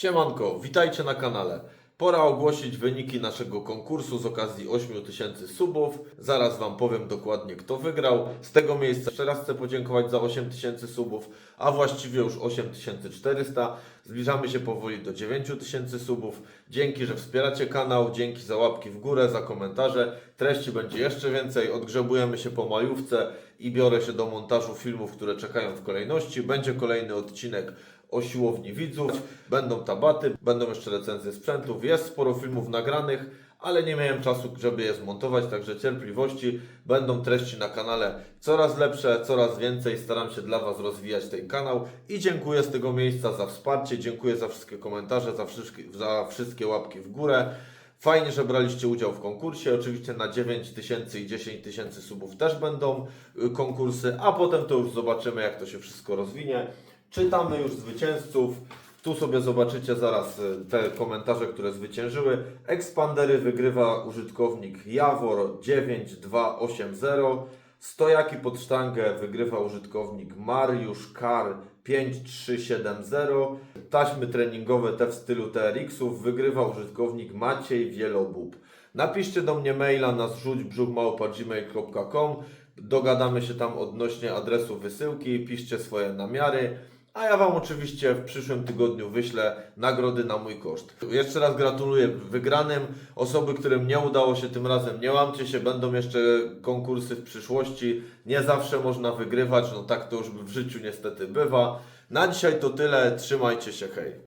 Siemanko, witajcie na kanale. Pora ogłosić wyniki naszego konkursu z okazji 8000 subów. Zaraz Wam powiem dokładnie kto wygrał. Z tego miejsca jeszcze raz chcę podziękować za 8000 subów, a właściwie już 8400. Zbliżamy się powoli do 9000 subów. Dzięki, że wspieracie kanał, dzięki za łapki w górę, za komentarze. Treści będzie jeszcze więcej. Odgrzebujemy się po majówce i biorę się do montażu filmów, które czekają w kolejności. Będzie kolejny odcinek o siłowni widzów, będą tabaty, będą jeszcze recenzje sprzętów, jest sporo filmów nagranych, ale nie miałem czasu, żeby je zmontować, także cierpliwości, będą treści na kanale coraz lepsze, coraz więcej, staram się dla Was rozwijać ten kanał i dziękuję z tego miejsca za wsparcie, dziękuję za wszystkie komentarze, za wszystkie, za wszystkie łapki w górę. Fajnie, że braliście udział w konkursie. Oczywiście na 9 tysięcy i 10 tysięcy subów też będą y, konkursy, a potem to już zobaczymy, jak to się wszystko rozwinie. Czytamy już zwycięzców. Tu sobie zobaczycie zaraz y, te komentarze, które zwyciężyły. Expandery wygrywa użytkownik Jawor 9280. Stojaki pod sztangę wygrywa użytkownik Mariusz Kar 5370. Taśmy treningowe te w stylu TRX-ów wygrywa użytkownik Maciej Wielobub. Napiszcie do mnie maila na zrzućbrzuchmałpa.gmail.com Dogadamy się tam odnośnie adresu wysyłki, piszcie swoje namiary. A ja Wam oczywiście w przyszłym tygodniu wyślę nagrody na mój koszt. Jeszcze raz gratuluję wygranym. Osoby, którym nie udało się tym razem, nie łamcie się, będą jeszcze konkursy w przyszłości. Nie zawsze można wygrywać, no tak to już w życiu niestety bywa. Na dzisiaj to tyle, trzymajcie się, hej.